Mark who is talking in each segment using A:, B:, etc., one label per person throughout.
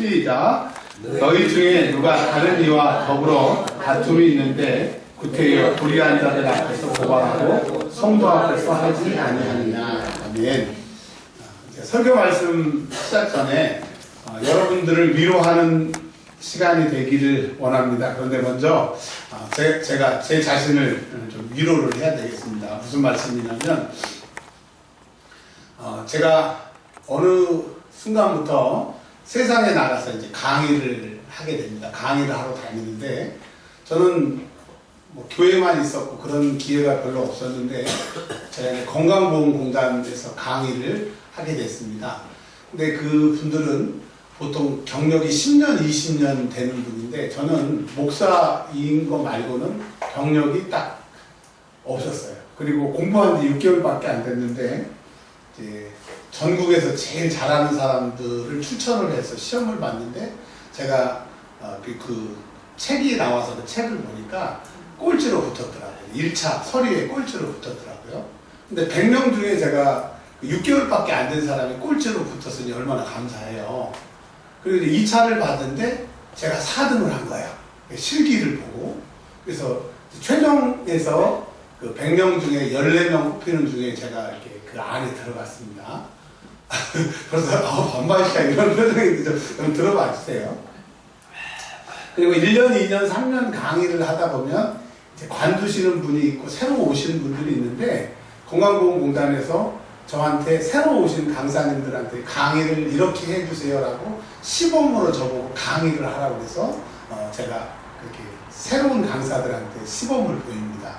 A: 시작. 너희 중에 누가 다른 이와 더불어 다툼이 있는데 구태여 불의한 자들 앞에서 고발하고 성도 앞에서 하지 아니하느냐. 아멘. 설교 말씀 시작 전에 어, 여러분들을 위로하는 시간이 되기를 원합니다. 그런데 먼저 어, 제, 제가 제 자신을 좀 위로를 해야 되겠습니다. 무슨 말씀이냐면 어, 제가 어느 순간부터 세상에 나가서 이제 강의를 하게 됩니다. 강의를 하러 다니는데 저는 뭐 교회만 있었고 그런 기회가 별로 없었는데 제가 건강보험공단에서 강의를 하게 됐습니다. 근데 그 분들은 보통 경력이 10년, 20년 되는 분인데 저는 목사인 거 말고는 경력이 딱 없었어요. 그리고 공부한 지 6개월밖에 안 됐는데 이제 전국에서 제일 잘하는 사람들을 추천을 해서 시험을 봤는데 제가 어, 그, 그 책이 나와서 그 책을 보니까 꼴찌로 붙었더라고요. 1차 서류에 꼴찌로 붙었더라고요. 근데 100명 중에 제가 6개월밖에 안 된 사람이 꼴찌로 붙었으니 얼마나 감사해요. 그리고 이제 2차를 봤는데 제가 4등을 한 거예요. 실기를 보고. 그래서 최종에서 그 100명 중에 14명 뽑히는 중에 제가 이렇게 그 안에 들어갔습니다. 그래서 아, 반반이야 이런 표정이 좀, 좀 들어봐 주세요. 그리고 1년, 2년, 3년 강의를 하다 보면 이제 관두시는 분이 있고 새로 오시는 분들이 있는데 건강보험공단에서 저한테 새로 오신 강사님들한테 강의를 이렇게 해주세요라고 시범으로 저보고 강의를 하라고 해서 어, 제가 그렇게 새로운 강사들한테 시범을 보입니다.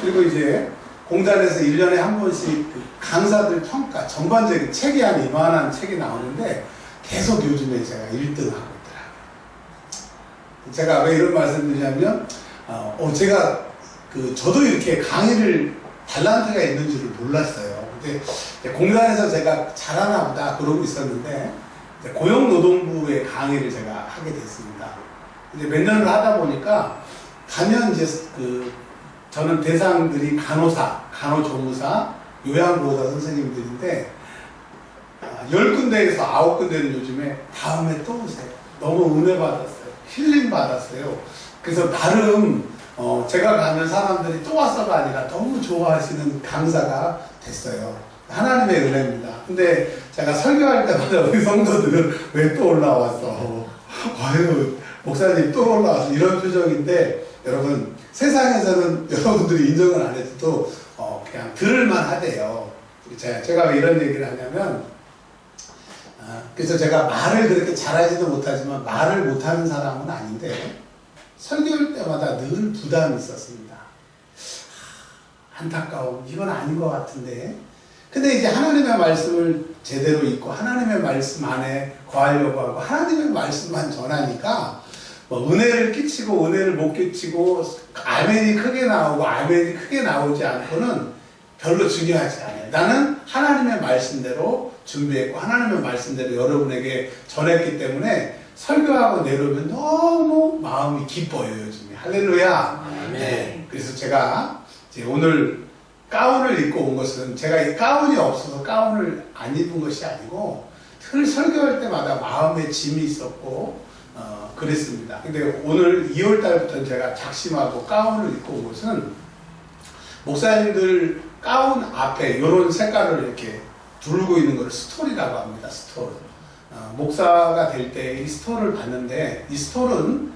A: 그리고 이제 공단에서 1년에 한 번씩 그 강사들 평가, 전반적인 책이 한 이만한 책이 나오는데 계속 요즘에 제가 1등 하고 있더라고요. 제가 왜 이런 말씀 드리냐면, 어, 어, 제가 그, 저도 이렇게 강의를 달란트가 있는 줄을 몰랐어요. 근데 공단에서 제가 잘하나 보다 그러고 있었는데, 고용노동부의 강의를 제가 하게 됐습니다. 이제 몇 년을 하다 보니까, 가면 이제 그, 저는 대상들이 간호사, 간호조무사, 요양보호사 선생님들인데 아, 열 군데에서 아홉 군데는 요즘에 다음에 또 오세요. 너무 은혜 받았어요. 힐링 받았어요. 그래서 나름 어 제가 가면 사람들이 또 왔어가 아니라 너무 좋아하시는 강사가 됐어요. 하나님의 은혜입니다. 근데 제가 설교할 때마다 우리 성도들은 왜 또 올라왔어? 아유 목사님 또 올라왔어 이런 표정인데 여러분 세상에서는 여러분들이 인정을 안 해도 어, 그냥 들을만 하대요. 제가 왜 이런 얘기를 하냐면 아, 그래서 제가 말을 그렇게 잘하지도 못하지만 말을 못하는 사람은 아닌데 설교할 때마다 늘 부담이 있었습니다. 안타까움 이건 아닌 것 같은데 근데 이제 하나님의 말씀을 제대로 읽고 하나님의 말씀 안에 거하려고 하고 하나님의 말씀만 전하니까 뭐 은혜를 끼치고 은혜를 못 끼치고 아멘이 크게 나오고 아멘이 크게 나오지 않고는 별로 중요하지 않아요. 나는 하나님의 말씀대로 준비했고 하나님의 말씀대로 여러분에게 전했기 때문에 설교하고 내려오면 너무 마음이 기뻐요 요즘에 할렐루야. 네. 그래서 제가 오늘 가운을 입고 온 것은 제가 이 가운이 없어서 가운을 안 입은 것이 아니고 늘 설교할 때마다 마음에 짐이 있었고 어, 그랬습니다. 근데 오늘 2월 달부터 제가 작심하고 가운을 입고 온 것은 목사님들 가운 앞에 이런 색깔을 이렇게 두르고 있는 걸 스톨이라고 합니다. 스톨. 어, 목사가 될 때 이 스톨을 봤는데 이 스톨은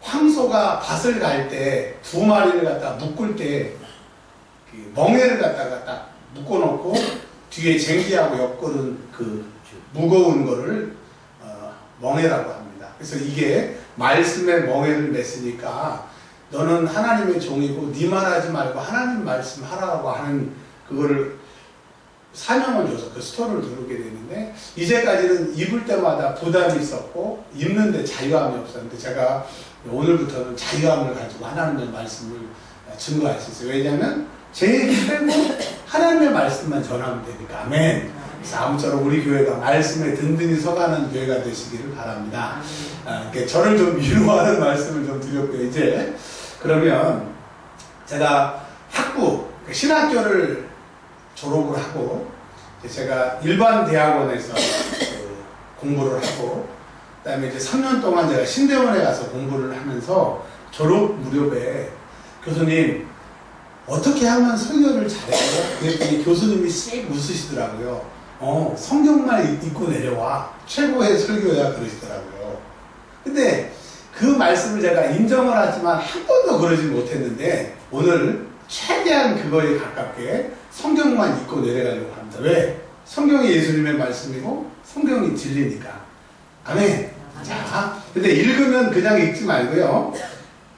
A: 황소가 밭을 갈 때 두 마리를 갖다 묶을 때 멍에를 갖다가 딱 묶어놓고 뒤에 쟁기하고 엮어는 그 무거운 거를 어, 멍에라고 합니다. 그래서 이게 말씀의 멍에를 맺으니까 너는 하나님의 종이고 네 말하지 말고 하나님 말씀 하라고 하는 그거를 사명을 줘서 그 스토리를 누르게 되는데 이제까지는 입을 때마다 부담이 있었고 입는데 자유함이 없었는데 제가 오늘부터는 자유함을 가지고 하나님의 말씀을 증거할 수 있어요. 왜냐하면 제 빼고 하나님의 말씀만 전하면 되니까 아멘. 아무쪼록 우리 교회가 말씀에 든든히 서가는 교회가 되시기를 바랍니다. 아, 저를 좀 위로하는 말씀을 좀 드렸고요. 이제 그러면 제가 학부 신학교를 졸업을 하고 제가 일반 대학원에서 그 공부를 하고 그다음에 이제 3년 동안 제가 신대원에 가서 공부를 하면서 졸업 무렵에 교수님 어떻게 하면 설교를 잘해요? 그랬더니 교수님이 씩 웃으시더라고요. 어, 성경만 읽- 읽고 내려와. 최고의 설교야 그러시더라고요. 근데 그 말씀을 제가 인정을 하지만 한 번도 그러지 못했는데 오늘 최대한 그거에 가깝게 성경만 읽고 내려가려고 합니다. 왜? 성경이 예수님의 말씀이고 성경이 진리니까. 아멘. 자, 근데 읽으면 그냥 읽지 말고요.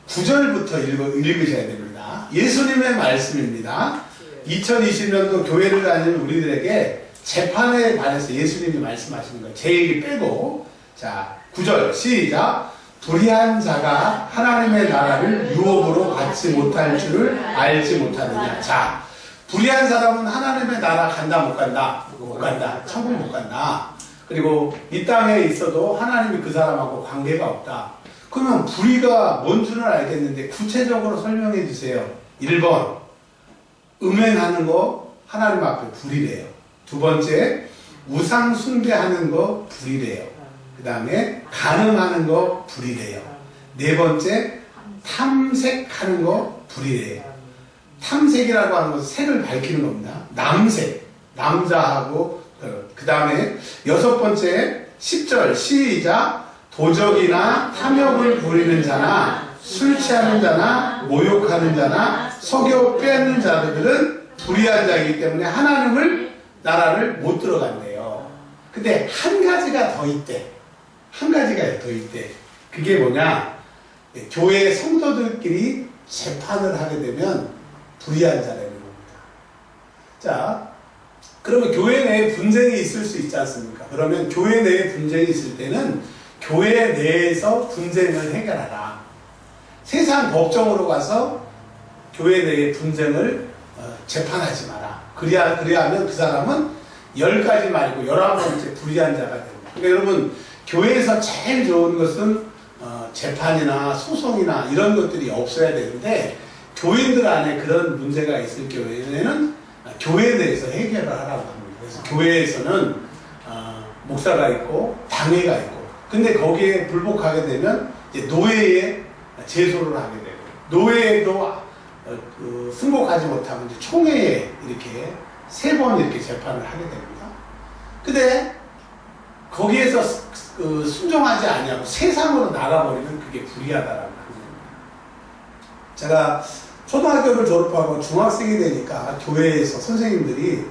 A: 9절부터 읽어, 읽으셔야 됩니다. 예수님의 말씀입니다. 2020년도 교회를 다니는 우리들에게 재판에 관해서 예수님이 말씀하시는 거예요. 제 얘기 빼고. 자, 9절 시작. 불의한 자가 하나님의 나라를 유업으로 받지 못할 줄을 알지 못하느냐. 자, 불의한 사람은 하나님의 나라 간다 못 간다? 못 간다. 천국 못 간다. 그리고 이 땅에 있어도 하나님이 그 사람하고 관계가 없다. 그러면 불의가 뭔 줄은 알겠는데 구체적으로 설명해 주세요. 1번 음행하는 거 하나님 앞에 불의래요. 두 번째 우상 숭배하는 거 불의래요. 그 다음에 간음하는 거 불의래요. 네 번째 탐색하는 거 불의래요. 탐색이라고 하는 것은 색을 밝히는 겁니다. 남색, 남자하고 그 다음에 여섯 번째 10절 시작 도적이나 탐욕을 부리는 자나 술 취하는 자나 모욕하는 자나 속여 빼앗는 자들은 불의한 자이기 때문에 하나님을 나라를 못 들어간대요. 근데 한 가지가 더 있대. 한 가지가 더 있대. 그게 뭐냐? 교회 성도들끼리 재판을 하게 되면 불의한 자라는 겁니다. 자, 그러면 교회 내에 분쟁이 있을 수 있지 않습니까? 그러면 교회 내에 분쟁이 있을 때는 교회 내에서 분쟁을 해결하라. 세상 법정으로 가서 교회 내의 분쟁을 어, 재판하지 마라. 그래야, 그래야 하면 그 사람은 열 가지 말고 열한 번째 불의한 자가 됩니다. 그러니까 여러분, 교회에서 제일 좋은 것은 어, 재판이나 소송이나 이런 것들이 없어야 되는데 교인들 안에 그런 문제가 있을 경우에는 교회에 대해서 해결을 하라고 합니다. 그래서 교회에서는 어, 목사가 있고 당회가 있고 근데 거기에 불복하게 되면 노예에 제소를 하게 되고 노예에도 어, 그 승복하지 못하면 이제 총회에 이렇게 세 번 이렇게 재판을 하게 됩니다. 근데 거기에서 그 순종하지 아니하고 세상으로 나가버리면 그게 불의하다라는 겁니다. 제가 초등학교를 졸업하고 중학생이 되니까 교회에서 선생님들이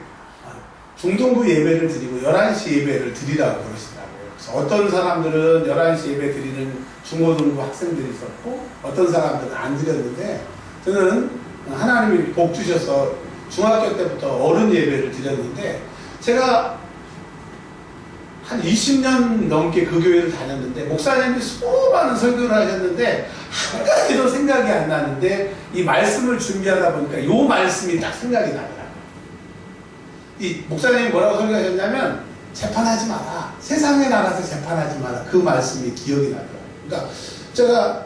A: 중동부 예배를 드리고 11시 예배를 드리라고 그러시더라고요. 그래서 어떤 사람들은 11시 예배 드리는 중고등부 학생들이 있었고 어떤 사람들은 안 드렸는데 저는 하나님이 복 주셔서 중학교 때부터 어른 예배를 드렸는데 제가 한 20년 넘게 그 교회를 다녔는데 목사님이 수많은 설교를 하셨는데 한 가지도 생각이 안 나는데 이 말씀을 준비하다 보니까 이 말씀이 딱 생각이 나더라고요. 이 목사님이 뭐라고 설교하셨냐면 재판하지 마라. 세상에 나가서 재판하지 마라. 그 말씀이 기억이 나더라고요. 그러니까 제가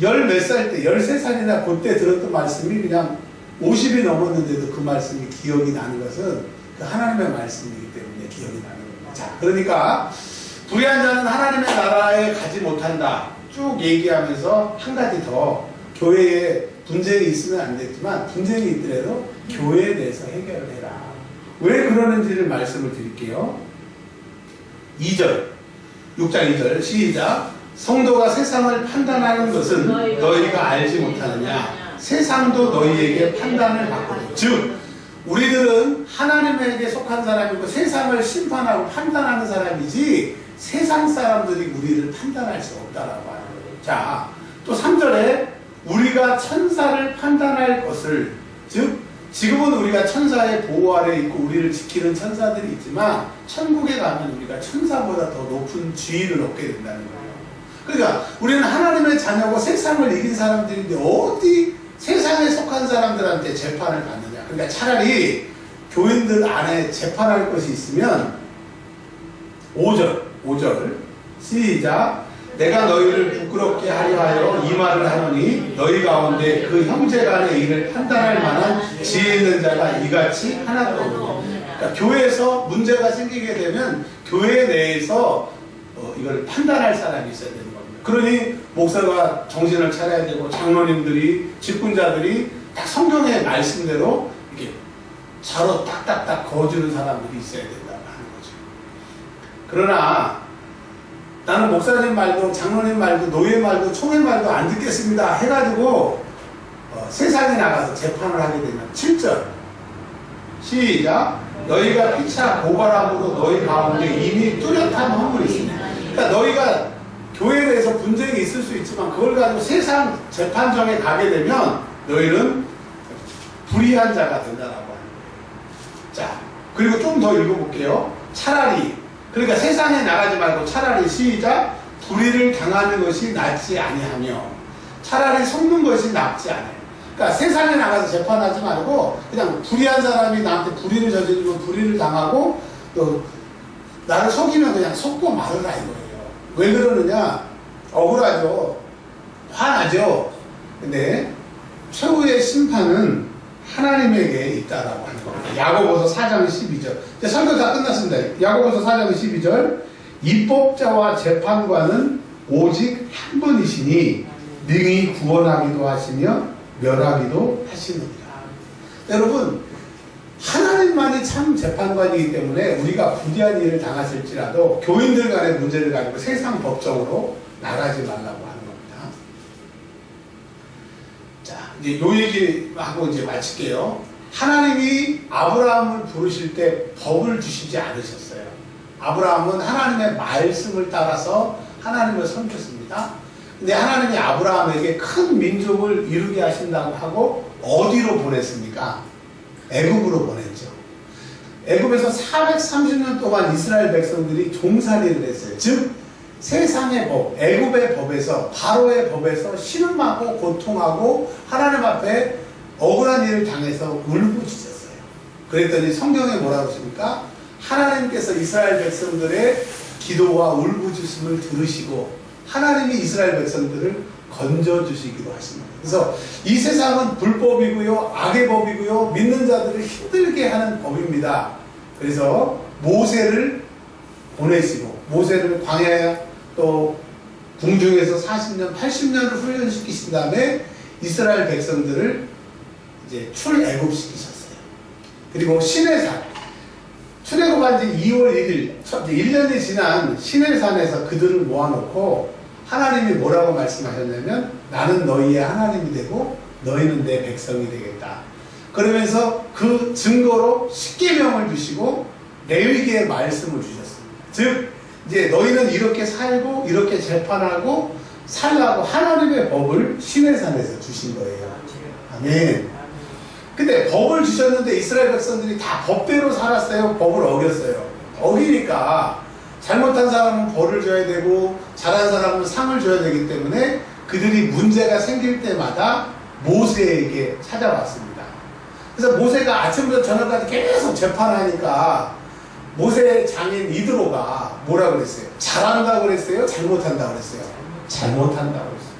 A: 열 몇 살 때, 열세 살이나 그때 들었던 말씀이 그냥 50이 넘었는데도 그 말씀이 기억이 나는 것은 그 하나님의 말씀이기 때문에 기억이 나는 겁니다. 자, 그러니까 불의한 자는 하나님의 나라에 가지 못한다. 쭉 얘기하면서 한 가지 더 교회에 분쟁이 있으면 안 되지만 분쟁이 있더라도 교회에 대해서 해결을 해라. 왜 그러는지를 말씀을 드릴게요. 2절, 6장 2절 시작. 성도가 세상을 판단하는 것은 너희가 알지 못하느냐. 세상도 너희에게 판단을 받거든. 즉, 우리들은 하나님에게 속한 사람이고 세상을 심판하고 판단하는 사람이지 세상 사람들이 우리를 판단할 수 없다라고 하는 거예요. 자, 또 3절에 우리가 천사를 판단할 것을 즉 지금은 우리가 천사의 보호 아래 있고 우리를 지키는 천사들이 있지만 천국에 가면 우리가 천사보다 더 높은 지위를 얻게 된다는 거예요. 그러니까 우리는 하나님의 자녀고 세상을 이긴 사람들인데 어디 세상에 속한 사람들한테 재판을 받느냐. 그러니까 차라리 교인들 안에 재판할 것이 있으면 5절, 5절 시작 내가 너희를 부끄럽게 하려 하여 이 말을 하노니 너희 가운데 그 형제 간의 일을 판단할 만한 지혜 있는 자가 이같이 하나도 없느냐 그러니까 교회에서 문제가 생기게 되면 교회 내에서 어, 이걸 판단할 사람이 있어야 겁니다. 그러니 목사가 정신을 차려야 되고 장로님들이 직분자들이 딱 성경의 말씀대로 이렇게 자로 딱딱딱 거주는 사람들이 있어야 된다고 하는 거죠. 그러나 나는 목사님 말고 장로님 말고 노예 말고 총회 말고 안 듣겠습니다 해가지고 어, 세상에 나가서 재판을 하게 되면 7절 시작 너희가 피차 고발함으로 너희 가운데 이미 뚜렷한 허물이 있습니다. 그러니까 너희가 교회에 대해서 분쟁이 있을 수 있지만 그걸 가지고 세상 재판정에 가게 되면 너희는 불의한 자가 된다라고 하는 거예요. 자, 그리고 좀 더 읽어볼게요. 차라리 그러니까 세상에 나가지 말고 차라리 시작 불의를 당하는 것이 낫지 아니하며 차라리 속는 것이 낫지 않아요. 그러니까 세상에 나가서 재판하지 말고 그냥 불의한 사람이 나한테 불의를 저지르고 불의를 당하고 또 나를 속이면 그냥 속고 말으라 이거예요. 왜 그러느냐? 억울하죠. 화나죠. 근데 최후의 심판은 하나님에게 있다라고 하는 겁니다. 야고보서 4장 12절. 이제 설교 다 끝났습니다. 야고보서 4장 12절. 입법자와 재판관은 오직 한 분이시니 능히 구원하기도 하시며 멸하기도 하시느니라. 여러분 하나님만이 참 재판관이기 때문에 우리가 부귀한 일을 당했을지라도 교인들 간의 문제를 가지고 세상 법적으로 나가지 말라고 하는 겁니다. 자, 이제 요 얘기하고 이제 마칠게요. 하나님이 아브라함을 부르실 때 법을 주시지 않으셨어요. 아브라함은 하나님의 말씀을 따라서 하나님을 섬겼습니다. 근데 하나님이 아브라함에게 큰 민족을 이루게 하신다고 하고 어디로 보냈습니까? 애굽으로 보냈죠. 애굽에서 430년 동안 이스라엘 백성들이 종살이를 했어요. 즉 세상의 법, 애굽의 법에서 바로의 법에서 신음하고 고통하고 하나님 앞에 억울한 일을 당해서 울부짖었어요. 그랬더니 성경에 뭐라고 했습니까? 하나님께서 이스라엘 백성들의 기도와 울부짖음을 들으시고 하나님이 이스라엘 백성들을 건져주시기도 하십니다. 그래서 이 세상은 불법이고요, 악의 법이고요, 믿는 자들을 힘들게 하는 법입니다. 그래서 모세를 보내시고, 모세를 광야에 또 궁중에서 40년, 80년을 훈련시키신 다음에 이스라엘 백성들을 이제 출애굽시키셨어요. 그리고 시내산, 출애굽한 지 2월 1일, 1년이 지난 시내산에서 그들을 모아놓고 하나님이 뭐라고 말씀하셨냐면 나는 너희의 하나님이 되고 너희는 내 백성이 되겠다. 그러면서 그 증거로 십계명을 주시고 레위기의 말씀을 주셨습니다. 즉 이제 너희는 이렇게 살고 이렇게 재판하고 살라고 하나님의 법을 시내산에서 주신 거예요. 아멘. 근데 법을 주셨는데 이스라엘 백성들이 다 법대로 살았어요. 법을 어겼어요. 어기니까 잘못한 사람은 벌을 줘야 되고 잘한 사람은 상을 줘야 되기 때문에 그들이 문제가 생길 때마다 모세에게 찾아왔습니다. 그래서 모세가 아침부터 저녁까지 계속 재판하니까 모세 장인 이드로가 뭐라 그랬어요? 잘한다고 그랬어요? 잘못한다고 그랬어요? 잘못한다고 그랬어요.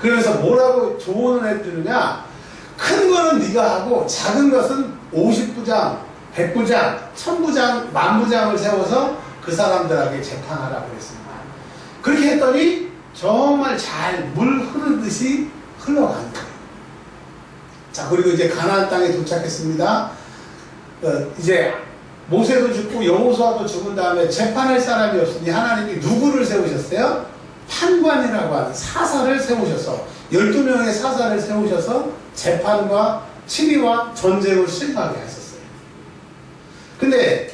A: 그러면서 뭐라고 조언을 해주느냐? 큰 거는 네가 하고 작은 것은 50부장, 100부장, 1000부장, 만부장을 세워서 그 사람들에게 재판하라고 그랬습니다. 그렇게 했더니 정말 잘 물 흐르듯이 흘러간 거예요. 자, 그리고 이제 가나안 땅에 도착했습니다. 어, 이제 모세도 죽고 여호수아도 죽은 다음에 재판할 사람이 없으니 하나님이 누구를 세우셨어요? 판관이라고 하는 사사를 세우셔서 12명의 사사를 세우셔서 재판과 치리와 전쟁을 실하게 하셨어요. 근데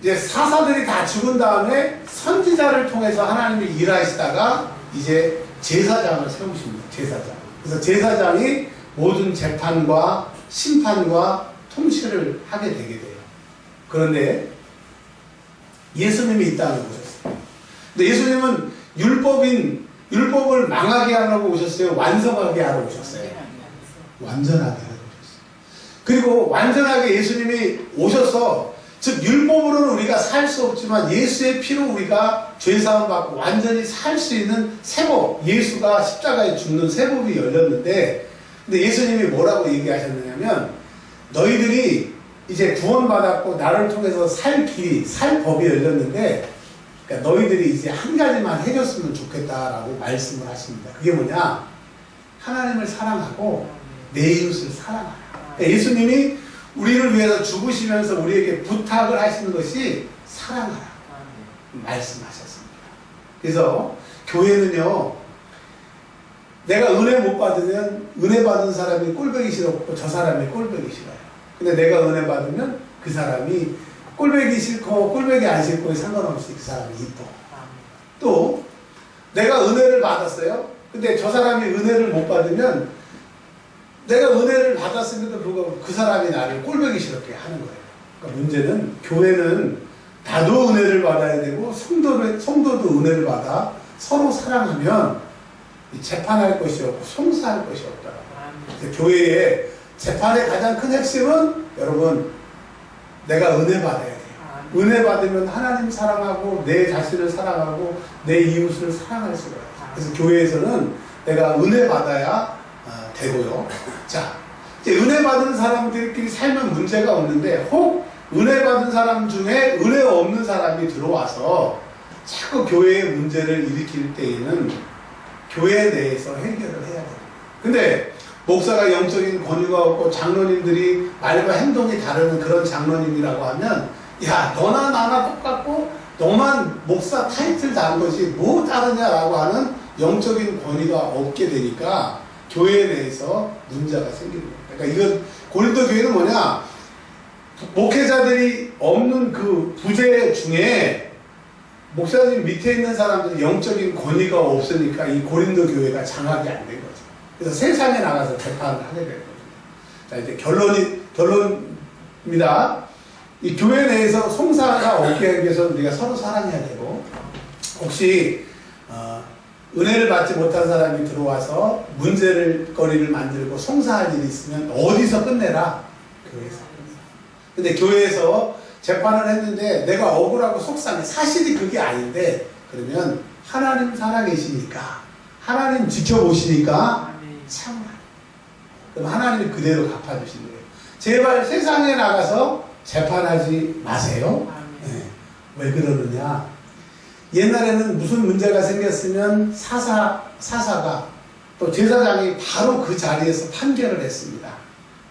A: 이제 사사들이 다 죽은 다음에 선지자를 통해서 하나님이 일하시다가 이제 제사장을 세우십니다. 제사장. 그래서 제사장이 모든 재판과 심판과 통치를 하게 되게 돼요. 그런데 예수님이 이 땅에 오셨어요. 근데 예수님은 율법인 율법을 망하게 하라고 오셨어요. 완성하게 하러 오셨어요. 완전하게 하러 오셨어요. 그리고 완전하게 예수님이 오셔서 즉 율법으로는 우리가 살 수 없지만 예수의 피로 우리가 죄사함 받고 완전히 살 수 있는 세법 예수가 십자가에 죽는 세법이 열렸는데 근데 예수님이 뭐라고 얘기하셨느냐면 너희들이 이제 구원받았고 나를 통해서 살 길이, 살 법이 열렸는데 그러니까 너희들이 이제 한 가지만 해줬으면 좋겠다라고 말씀을 하십니다. 그게 뭐냐? 하나님을 사랑하고 내 이웃을 사랑하라. 그러니까 예수님이 우리를 위해서 죽으시면서 우리에게 부탁을 하시는 것이 사랑하라. 말씀하셨습니다. 그래서 교회는요, 내가 은혜 못 받으면 은혜 받은 사람이 꼴보기 싫었고 저 사람이 꼴보기 싫어요. 근데 내가 은혜 받으면 그 사람이 꼴보기 싫고 꼴보기 안 싫고 상관없이 그 사람이 이뻐. 또 내가 은혜를 받았어요. 근데 저 사람이 은혜를 못 받으면 내가 은혜를 받았음에도 불구하고 그 사람이 나를 꼴보기 싫게 하는 거예요. 그러니까 문제는 교회는 나도 은혜를 받아야 되고 성도도, 성도도 은혜를 받아 서로 사랑하면 이 재판할 것이 없고 송사할 것이. 근데 교회의 재판의 가장 큰 핵심은 여러분 내가 은혜 받아야 돼요. 은혜 받으면 하나님 사랑하고 내 자신을 사랑하고 내 이웃을 사랑할 수가 있어요. 그래서 교회에서는 내가 은혜 받아야 어, 되고요. 자, 이제 은혜 받은 사람들끼리 살면 문제가 없는데 혹 은혜 받은 사람 중에 은혜 없는 사람이 들어와서 자꾸 교회의 문제를 일으킬 때에는 교회 내에서 해결을 해야 돼요. 근데 목사가 영적인 권위가 없고 장로님들이 말과 행동이 다른 그런 장로님이라고 하면 야 너나 나나 똑같고 너만 목사 타이틀 단 것이 뭐 다르냐라고 하는 영적인 권위가 없게 되니까 교회 내에서 문제가 생기는 거예요. 그러니까 이건 고린도 교회는 뭐냐 목회자들이 없는 그 부재 중에 목사님 밑에 있는 사람들이 영적인 권위가 없으니까 이 고린도 교회가 장악이 안 된 거죠. 그래서 세상에 나가서 재판을 하게 된 거죠. 자, 이제 결론이, 결론입니다. 이 교회 내에서 송사가 없게 하기 위해서 우리가 서로 사랑해야 되고, 혹시, 어, 은혜를 받지 못한 사람이 들어와서 문제를, 거리를 만들고 송사할 일이 있으면 어디서 끝내라? 교회에서. 근데 교회에서 재판을 했는데 내가 억울하고 속상해. 사실이 그게 아닌데, 그러면 하나님 살아계시니까, 하나님 지켜보시니까 참으라. 그럼 하나님이 그대로 갚아주시는 거예요. 제발 세상에 나가서 재판하지 마세요. 네. 왜 그러느냐? 옛날에는 무슨 문제가 생겼으면 사사, 사사가 또 제사장이 바로 그 자리에서 판결을 했습니다.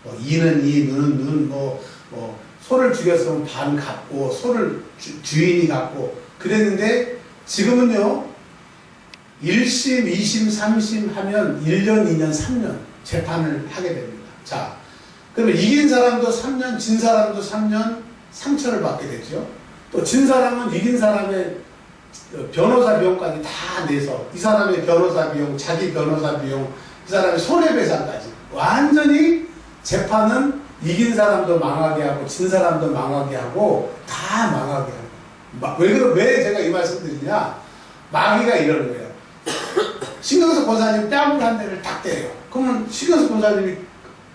A: 뭐 이는 이, 눈은 눈, 뭐, 뭐 소를 죽였으면 반 갚고 소를 주, 인이 갚고 그랬는데 지금은요 1심, 2심, 3심 하면 1년, 2년, 3년 재판을 하게 됩니다. 자, 그러면 이긴 사람도 3년, 진 사람도 3년 상처를 받게 되죠. 또 진 사람은 이긴 사람의 변호사 비용까지 다 내서 이 사람의 변호사 비용, 자기 변호사 비용, 그 사람의 손해배상까지. 완전히 재판은 이긴 사람도 망하게 하고 진 사람도 망하게 하고 다 망하게 하고 왜, 왜 제가 이 말씀 드리냐? 마귀가 이러는 거예요. 신경석 권사님 뺨을 한 대를 딱 때려요. 그러면 신경석 권사님이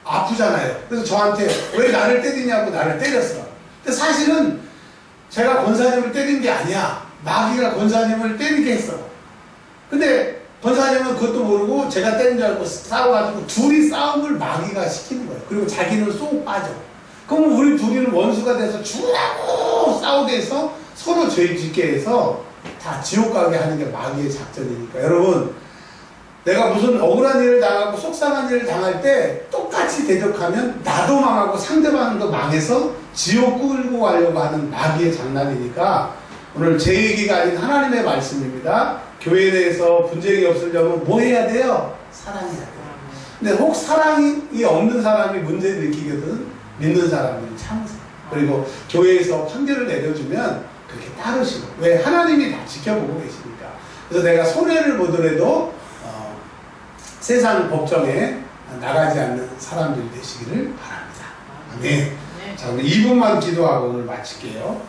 A: 아프잖아요. 그래서 저한테 왜 나를 때리냐고 나를 때렸어. 근데 사실은 제가 권사님을 때린 게 아니야 마귀가 권사님을 때리게 했어 근데 권사님은 그것도 모르고 제가 때린 줄 알고 싸워가지고 둘이 싸움을 마귀가 시키는 거예요. 그리고 자기는 쏙 빠져. 그러면 우리 둘이는 원수가 돼서 죽으라고 싸우게 해서 서로 죄 짓게 해서 다 지옥 가게 하는 게 마귀의 작전이니까. 여러분, 내가 무슨 억울한 일을 당하고 속상한 일을 당할 때 똑같이 대적하면 나도 망하고 상대방도 망해서 지옥 끌고 가려고 하는 마귀의 장난이니까 오늘 제 얘기가 아닌 하나님의 말씀입니다. 교회에 대해서 분쟁이 없으려면 뭐 해야 돼요? 사랑해야 돼요. 근데 혹 사랑이 없는 사람이 문제를 일으키거든 믿는 사람은 참으세요. 그리고 교회에서 판결을 내려주면 그렇게 따르시고 왜 하나님이 다 지켜보고 계시니까 그래서 내가 손해를 보더라도 어, 세상 법정에 나가지 않는 사람들이 되시기를 바랍니다. 아멘. 자, 우리 2분만 기도하고 오늘 마칠게요.